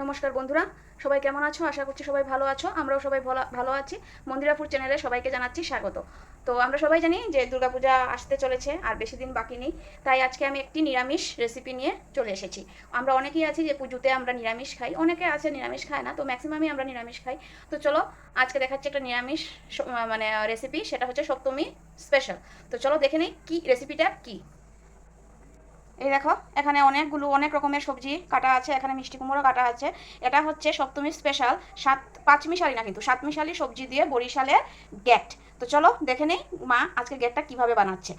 নমস্কার বন্ধুরা, সবাই কেমন আছো? আশা করছি সবাই ভালো আছো। আমরাও সবাই ভালো- আছি। মন্দিরাপুর চ্যানেলে সবাইকে জানাচ্ছি স্বাগত। তো আমরা সবাই জানি যে দুর্গাপূজা আসতে চলেছে, আর বেশি দিন বাকি নেই। তাই আজকে আমি একটি নিরামিষ রেসিপি নিয়ে চলে এসেছি। আমরা অনেকেই আছি যে পুজোতে আমরা নিরামিষ খাই। অনেকে আছে নিরামিষ খায় না, তো ম্যাক্সিমামই আমরা নিরামিষ খাই। তো চলো, আজকে দেখাচ্ছি একটা নিরামিষ মানে রেসিপি সেটা হচ্ছে সপ্তমী স্পেশাল তো চলো দেখে নিই কি রেসিপিটা কী? এই দেখো, এখানে অনেকগুলো, অনেক রকমের সবজি কাটা আছে, এখানে মিষ্টি কুমড়ো কাটা আছে। এটা হচ্ছে সপ্তমী স্পেশাল সাত পাঁচ মিশালি না কিন্তু সাত মিশালি সবজি দিয়ে বরিশালের গ্যাট তো চলো, দেখে নেই মা আজকে গ্যাটটা কীভাবে বানাচ্ছে।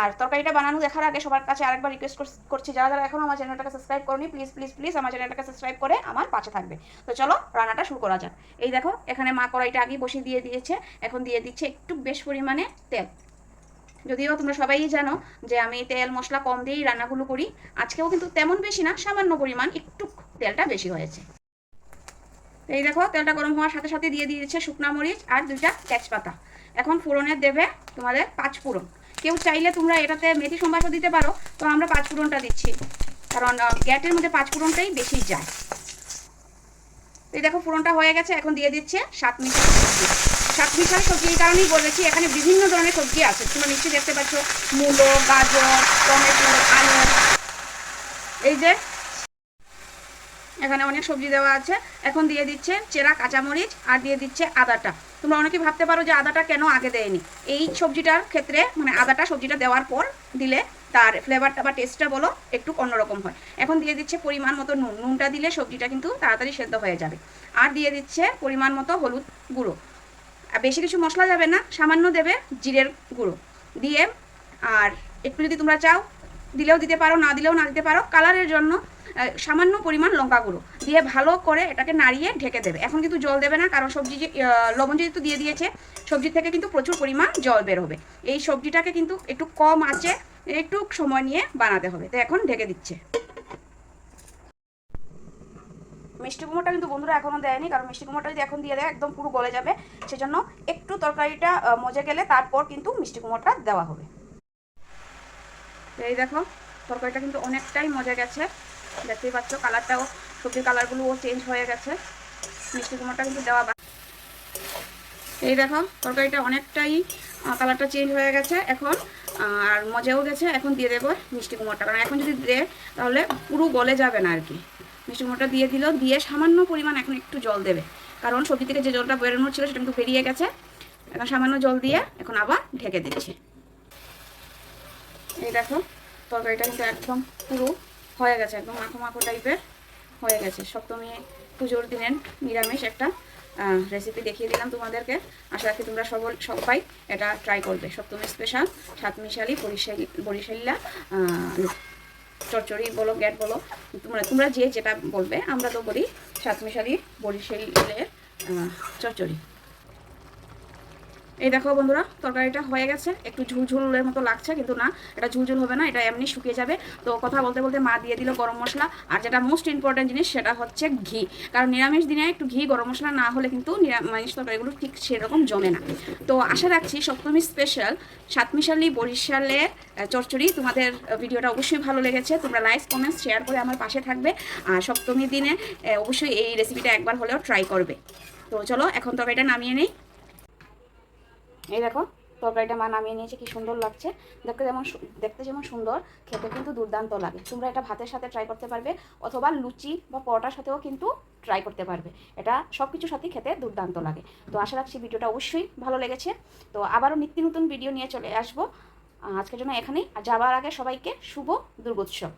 আর তরকারিটা বানানো দেখার আগে সবার কাছে আরেকবার রিকোয়েস্ট করছি যারা যারা এখন আমার চ্যানেলটাকে সাবস্ক্রাইব করনি প্লিজ প্লিজ প্লিজ আমার চ্যানেলটাকে সাবস্ক্রাইব করে আমার পাশে থাকবে। তো চলো, রান্নাটা শুরু করা যাক। এই দেখো, এখানে মা কড়াইটা আগে বসিয়ে দিয়ে দিয়েছে, এখন দিয়ে দিচ্ছে একটু বেশ পরিমাণে তেল। যদিও তোমরা সবাই জানো যে আমি তেল, মশলা কম দিয়েই রান্নাগুলো করি। আজকেও কিন্তু তেমন বেশি না, সামান্য পরিমাণ, একটু তেলটা বেশি হয়েছে। এই দেখো, তেলটা গরম হওয়ার সাথে সাথে দিয়ে দিয়েছে শুকনা মরিচ আর দুইটা তেজপাতা। এখন ফোড়নে দেবে তোমাদের পাঁচ ফোড়ন। কেউ চাইলে তোমরা এটাতে মেথি সম্বাসও দিতে পারো, তো আমরা পাঁচ ফোড়নটা দিচ্ছি। কারণ গ্যাটের মধ্যে পাঁচ ফোড়নটাই বেশি যায়। এই দেখো ফোড়নটা হয়ে গেছে, এখন দিয়ে দিচ্ছে সাত মিশাল সবজি। সাত মিশাল সবজি এই কারণেই বলেছি, এখানে বিভিন্ন ধরনের সবজি আছে। তোমরা নিশ্চয়ই দেখতে পাচ্ছ, মূলো, গাজর, টমেটো, আলু। এই যে এখানে অনেক সবজি দেওয়া আছে। এখন দিয়ে দিচ্ছে চেরা কাঁচামরিচ আর দিয়ে দিচ্ছে আদাটা। তোমরা অনেকে ভাবতে পারো যে আদাটা কেন আগে দেয়নি। এই সবজিটার ক্ষেত্রে মানে আদাটা সবজিটা দেওয়ার পর দিলে তার ফ্লেভারটা বা টেস্টটা বলো, একটু অন্যরকম হয়। এখন দিয়ে দিচ্ছে পরিমাণ মতো নুন। নুনটা দিলে সবজিটা কিন্তু তাড়াতাড়ি সেদ্ধ হয়ে যাবে। আর দিয়ে দিচ্ছে পরিমাণ মতো হলুদ গুঁড়ো। আর বেশি কিছু মশলা যাবে না, সামান্য দেবে জিরের গুঁড়ো। দিয়ে আর একটু যদি তোমরা চাও, দিলেও দিতে পারো, না দিলেও না দিতে পারো কালারের জন্য সামান্য পরিমাণ লঙ্কা গুঁড়ো। দিয়ে ভালো করে এটাকে নাড়িয়ে ঢেকে দেবে। এখন কিন্তু জল দেবে না, কারণ সবজি যে লবণ যেহেতু দিয়ে দিয়েছে সবজি থেকে কিন্তু প্রচুর পরিমাণ জল বের হবে। এই সবজিটাকে কিন্তু একটু কম আঁচে একটু সময় নিয়ে বানাতে হবে। তো এখন ঢেকে দিচ্ছে। মিষ্টি কুমড়োটা কিন্তু বন্ধুরা এখনও দেয়নি, কারণ মিষ্টি কুমড়োটা যদি এখন দিয়ে দেয়, একদম পুরো গলে যাবে। সেজন্য একটু তরকারিটা মজে গেলে তারপর কিন্তু মিষ্টি কুমড়োটা দেওয়া হবে। এই দেখো, তরকারিটা কিন্তু অনেকটাই মজে গেছে। দেখতেই পাচ্ছ, কালারটাও, সবজির কালারগুলোও চেঞ্জ হয়ে গেছে। মিষ্টি কুমড়োটা কিন্তু দেওয়া এই দেখো, তরকারিটা অনেকটাই কালারটা চেঞ্জ হয়ে গেছে এখন আর মজাও গেছে, এখন দিয়ে দেবো মিষ্টি কুমড়োটা। কারণ এখন যদি দে, তাহলে পুরো গলে যাবে না আর কি। মিষ্টি কুমড়োটা দিয়ে দিল দিয়ে সামান্য পরিমাণ এখন একটু জল দেবে। কারণ সবজি থেকে যে জলটা বেরোনোর ছিল, সেটা একটু বেরিয়ে গেছে। এখন সামান্য জল দিয়ে এখন আবার ঢেকে দিচ্ছি। এই দেখো, তরকারিটা কিন্তু একদম পুরো হয়ে গেছে, একদম মাখো মাখো টাইপের হয়ে গেছে। সপ্তমী পুজোর দিনের নিরামিষ একটা রেসিপি দেখিয়ে দিলাম তোমাদেরকে। আশা রাখি তোমরা সবল সবাই এটা ট্রাই করবে। সপ্তমী স্পেশাল সাতমিশালি বরিশাল বরিশাল্লা চচ্চড়ি বলো গ্যাট বলো। তোমরা তোমরা যে যেটা বলবে, আমরা তো বলি সাতমিশালি বরিশালের চচ্চড়ি। এই দেখো বন্ধুরা তরকারিটা হয়ে গেছে। একটু ঝুলঝুলের মতো লাগছে কিন্তু না এটা ঝুলঝুল হবে না এটা এমনি শুকিয়ে যাবে। তো কথা বলতে বলতে মা দিয়ে দিল গরম মশলা আর যেটা মোস্ট ইম্পর্টেন্ট জিনিস সেটা হচ্ছে ঘি। কারণ নিরামিষ দিনে একটু ঘি গরম মশলা না হলে কিন্তু নিরামিষ তরকারিগুলো ঠিক সেরকম জমে না। তো আশা রাখছি সপ্তমী স্পেশাল সাতমিশালি বরিশালে আহ, চচ্চড়ি তোমাদের ভিডিওটা অবশ্যই ভালো লেগেছে। তোমরা লাইক কমেন্টস শেয়ার করে আমার পাশে থাকবে। আর সপ্তমীর দিনে অবশ্যই এই রেসিপিটা একবার হলেও ট্রাই করবে। তো চলো এখন তরকারিটা নামিয়ে নেই। এই দেখো, তরকারিটা মা নামিয়ে নিয়েছে, কি সুন্দর লাগছে। দেখতে যেমন দেখতে যেমন সুন্দর, খেতে কিন্তু দুর্দান্ত লাগে। তোমরা এটা ভাতের সাথে ট্রাই করতে পারবে, অথবা লুচি বা পরোটার সাথেও কিন্তু ট্রাই করতে পারবে। এটা সব কিছুর সাথেই খেতে দুর্দান্ত লাগে। তো আশা রাখছি ভিডিওটা অবশ্যই ভালো লেগেছে। তো আবারও নিত্য নতুন ভিডিও নিয়ে চলে আসব। আজকের জন্য এখানেই, আর যাবার আগে সবাইকে শুভ দুর্গোৎসব।